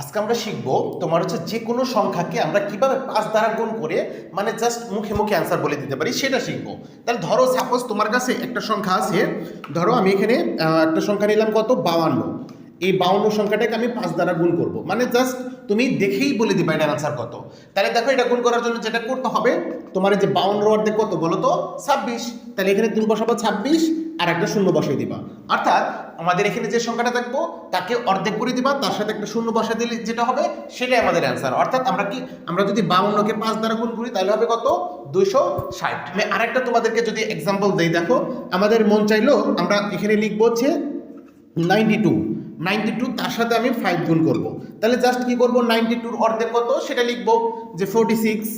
আজকে আমরা শিখব তোমার হচ্ছে যে কোনো সংখ্যাকে আমরা কীভাবে পাঁচ দ্বারা গুণ করে মানে জাস্ট মুখে মুখে অ্যান্সার বলে দিতে পারি, সেটা শিখব। তাহলে ধরো সাপোজ তোমার কাছে একটা সংখ্যা আছে, ধরো আমি এখানে একটা সংখ্যা নিলাম কত? বাউান্ন এই বাউন্ন সংখ্যাটাকে আমি পাঁচ দ্বারা গুণ করব। মানে জাস্ট তুমি দেখেই বলে দিবা এটার আনসার কত। তাহলে দেখো এটা গুণ করার জন্য যেটা করতে হবে, তোমার যে বাউন্ন অর্ধেক কত বলো তো? ছাব্বিশ। তাহলে এখানে তুমি বসাবো ছাব্বিশ আর একটা শূন্য বসিয়ে দিবা। অর্থাৎ আমাদের এখানে যে সংখ্যাটা দেখব তাকে অর্ধেক করে দিবা, তার সাথে একটা শূন্য বসা দিলে যেটা হবে, সেটাই আমাদের অ্যান্সার অর্থাৎ আমরা কি, আমরা যদি বাউন্নকে পাঁচ দ্বারা গুণ করি, তাহলে হবে কত? দুইশো ষাট। আমি আরেকটা তোমাদেরকে যদি এক্সাম্পল দেই, দেখো, আমাদের মন চাইলো, আমরা এখানে লিখব হচ্ছে নাইনটি টু নাইনটি টু তার সাথে আমি ফাইভ গুণ করব। তাহলে জাস্ট কি করব? নাইনটি টুর অর্ধেক কত? সেটা লিখব যে ফোরটি সিক্স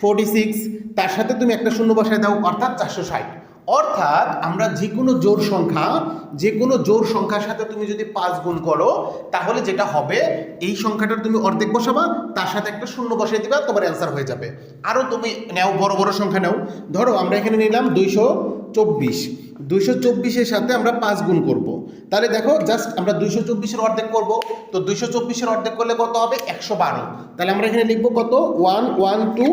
ফোরটি সিক্স তার সাথে তুমি একটা শূন্য বসায় দাও, অর্থাৎ চারশো ষাট। অর্থাৎ আমরা যে কোনো জোর সংখ্যা যে কোনো জোর সংখ্যার সাথে তুমি যদি পাঁচ গুণ করো, তাহলে যেটা হবে, এই সংখ্যাটার তুমি অর্ধেক বসাবা, তার সাথে একটা শূন্য বসিয়ে দিবা, তোমার অ্যান্সার হয়ে যাবে। আরও তুমি নেও বড় বড় সংখ্যা নেও। ধরো আমরা এখানে নিলাম দুইশো চব্বিশ। দুইশো চব্বিশের সাথে আমরা পাঁচ গুণ করব। তাহলে দেখো জাস্ট আমরা দুইশো চব্বিশের অর্ধেক করব। তো দুইশো চব্বিশের অর্ধেক করলে কত হবে? একশো বারো। তাহলে আমরা এখানে লিখব কত? ওয়ান ওয়ান, টু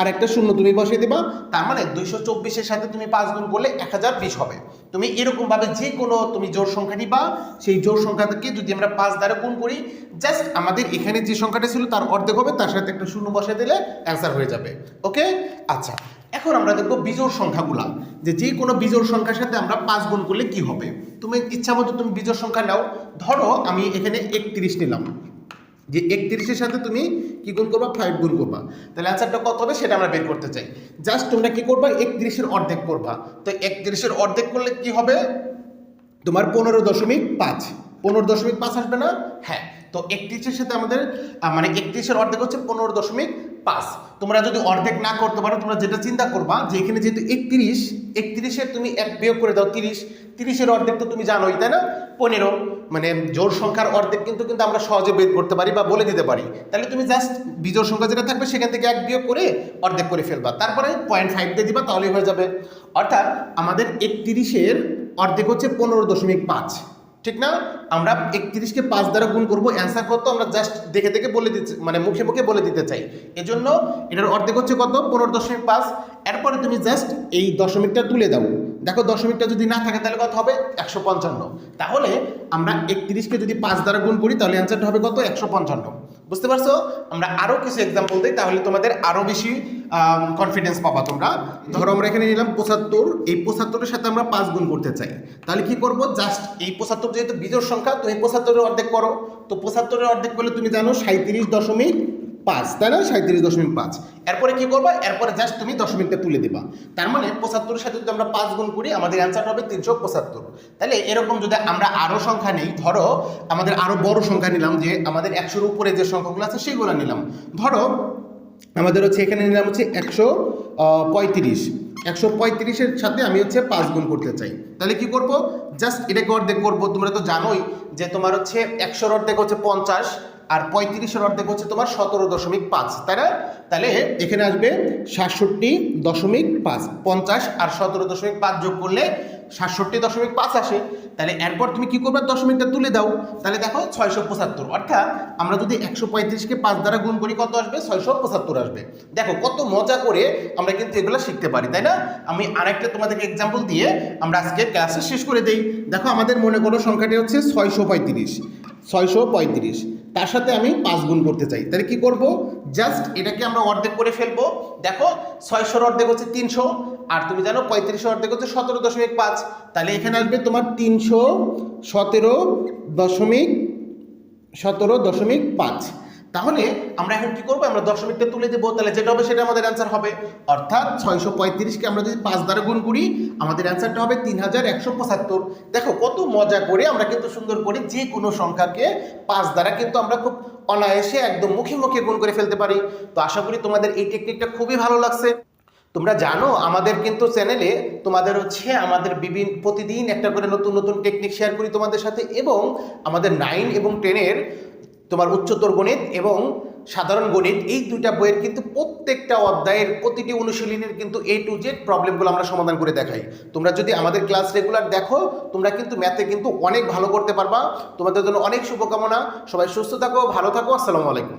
আর একটা শূন্য তুমি বসিয়ে দিবা, তার মানে দুইশো চব্বিশের সাথে তুমি পাঁচ গুণ করলে এক হাজার বিশ হবে। তুমি এরকমভাবে যে কোনো তুমি জোর সংখ্যা নিবা, সেই জোর সংখ্যাটাকে যদি আমরা পাঁচ দ্বারা গুণ করি জাস্ট আমাদের এখানে যে সংখ্যাটা ছিল তার অর্ধেক হবে, তার সাথে একটা শূন্য বসিয়ে দিলে অ্যান্সার হয়ে যাবে। ওকে আচ্ছা এখন আমরা দেখব বিজোড় সংখ্যাগুলা, যে যে কোনো বিজোড় সংখ্যার সাথে আমরা পাঁচ গুণ করলে কি হবে? তুমি ইচ্ছা মতো তুমি বিজোড় সংখ্যা নাও, ধরো আমি এখানে একত্রিশ নিলাম। যে একত্রিশের সাথে তুমি কি গুণ করবা? ফাইভ গুণ করবা। তাহলে অ্যান্সারটা কত হবে সেটা আমরা বের করতে চাই। জাস্ট তোমরা কি করবা? একত্রিশের অর্ধেক করবা। তো একত্রিশের অর্ধেক করলে কি হবে? তোমার পনেরো দশমিক পাঁচ। পনেরো দশমিক পাঁচ আসবে না? হ্যাঁ। তো একত্রিশের সাথে আমাদের মানে একত্রিশের অর্ধেক হচ্ছে পনেরো দশমিক পাঁচ তোমরা যদি অর্ধেক না করতে পারো, তোমরা যেটা চিন্তা করবা, যে এখানে যেহেতু একত্রিশ একত্রিশের তুমি এক বিয়োগ করে দাও তিরিশ, তিরিশের অর্ধেক তো তুমি জানোই, তাই না? পনেরো মানে জোর সংখ্যার অর্ধেক কিন্তু কিন্তু আমরা সহজে বের করতে পারি বা বলে দিতে পারি। তাহলে তুমি জাস্ট বিজোড় সংখ্যা যেটা থাকবে, সেখান থেকে এক বিয়োগ করে অর্ধেক করে ফেলবা। তারপরে পয়েন্ট ফাইভ দিয়ে দিবা, তাহলেই হয়ে যাবে। অর্থাৎ আমাদের একত্রিশের অর্ধেক হচ্ছে পনেরো দশমিক পাঁচ। ঠিক না? আমরা একত্রিশকে পাঁচ দ্বারা গুণ করব। অ্যান্সার কত? আমরা জাস্ট দেখে দেখে বলে দিতে মানে মুখে মুখে বলে দিতে চাই। এজন্য এটার অর্ধেক হচ্ছে কত? পনেরো দশমিক পাঁচ। এরপরে তুমি জাস্ট এই দশমিকটা তুলে দাও। দেখো দশমিকটা যদি না থাকে তাহলে কত হবে? একশো পঞ্চান্ন। তাহলে আমরা একত্রিশকে যদি পাঁচ দ্বারা গুণ করি, তাহলে অ্যান্সারটা হবে কত? একশো পঞ্চান্ন। বুঝতে পারছ? আমরা আরও কিছু এক্সাম্পল দিই, তাহলে তোমাদের আরও বেশি কনফিডেন্স পাবা তোমরা। ধরো আমরা এখানে নিলাম পঁচাত্তর, এই পঁচাত্তরের সাথে আমরা পাঁচ গুণ করতে চাই। তাহলে কি করব? জাস্ট এই পঁচাত্তর যেহেতু বিজোর সংখ্যা, তো এই পঁচাত্তরের অর্ধেক করো। তো পঁচাত্তরের অর্ধেক করলে তুমি জানো সাঁত্রিশ দশমিক পাঁচ, তাই না? সাঁত্রিশ দশমিক পাঁচ। এরপরে কি করবা? এরপরে জাস্ট তুমি দশমিকটা তুলে দিবা। তার মানে পঁচাত্তরের সাথে যদি আমরা পাঁচ গুণ করি, আমাদের অ্যান্সার হবে তিনশো পঁচাত্তর। তাহলে এরকম যদি আমরা আরও সংখ্যা নিই, ধরো আমাদের আরও বড় সংখ্যা নিলাম যে আমাদের একশোর উপরে যে সংখ্যাগুলো আছে, সেগুলো নিলাম। ধরো আমাদের হচ্ছে এখানে নিলাম হচ্ছে একশো পঁয়ত্রিশ। একশো পঁয়ত্রিশের সাথে আমি হচ্ছে পাঁচ গুণ করতে চাই। তাহলে কি করব? জাস্ট এটাকে অর্ধেক করব। তোমরা তো জানোই যে তোমার হচ্ছে একশোর অর্ধেক হচ্ছে পঞ্চাশ আর পঁয়ত্রিশের অর্ধেক হচ্ছে তোমার সতেরো দশমিক পাঁচ, তাই না? তাহলে এখানে আসবে সাতষট্টি দশমিক পাঁচ, পঞ্চাশ আর সতেরো দশমিক পাঁচ যোগ করলে সাতষট্টি দশমিক পাঁচ আসে। তাহলে এরপর তুমি কি করবে? দশমিকটা তুলে দাও। তাহলে দেখো ছয়শো পঁচাত্তর, অর্থাৎ আমরা যদি একশো পঁয়ত্রিশকে পাঁচ দ্বারা গুণ করি, কত আসবে? ছয়শো পঁচাত্তর আসবে। দেখো কত মজা করে আমরা কিন্তু এগুলো শিখতে পারি, তাই না? আমি আরেকটা তোমাদেরকে এক্সাম্পল দিয়ে আমরা আজকে ক্লাসে শেষ করে দেই। দেখো আমাদের মনে করো সংখ্যাটি হচ্ছে ছয়শো পঁয়ত্রিশ ছয়শো পঁয়ত্রিশ। তার সাথে আমি পাঁচ গুণ করতে চাই। তাহলে কি করব? জাস্ট এটাকে আমরা অর্ধেক করে ফেলব। দেখো, ছয়শোর অর্ধেক হচ্ছে তিনশো, আর তুমি জানো পঁয়ত্রিশের অর্ধেক হচ্ছে সতেরো দশমিক পাঁচ। তাহলে এখানে আসবে তোমার তিনশো সতেরো দশমিক সতেরো দশমিক পাঁচ। তাহলে আমরা এখন কি করব? আমরা দশমিকটা তুলে দেবো, তাহলে যেটা হবে সেটা আমাদের অ্যান্সার হবে। অর্থাৎ ছয়শো পঁয়ত্রিশকে আমরা যদি পাঁচ দ্বারা গুণ করি, আমাদের অ্যান্সারটা হবে তিন হাজার একশো পঁচাত্তর। দেখো, কত মজা করে আমরা কিন্তু সুন্দর করে যে কোনো সংখ্যাকে পাঁচ দ্বারা কিন্তু আমরা খুব অনায়াসে একদম মুখে মুখে গুণ করে ফেলতে পারি। তো আশা করি তোমাদের এই টেকনিকটা খুবই ভালো লাগছে। তোমরা জানো, আমাদের কিন্তু চ্যানেলে তোমাদের হচ্ছে আমাদের বিভিন্ন, প্রতিদিন একটা করে নতুন নতুন টেকনিক শেয়ার করি তোমাদের সাথে এবং আমাদের নাইন এবং টেনের তোমার উচ্চতর গণিত এবং সাধারণ গণিত, এই দুইটা বইয়ের কিন্তু প্রত্যেকটা অধ্যায়ের প্রতিটি অনুশীলনের কিন্তু এ টু জেড প্রবলেমগুলো আমরা সমাধান করে দেখাই। তোমরা যদি আমাদের ক্লাস রেগুলার দেখো, তোমরা কিন্তু ম্যাথে কিন্তু অনেক ভালো করতে পারবা। তোমাদের জন্য অনেক শুভকামনা। সবাই সুস্থ থাকো, ভালো থাকো। আসসালামু আলাইকুম।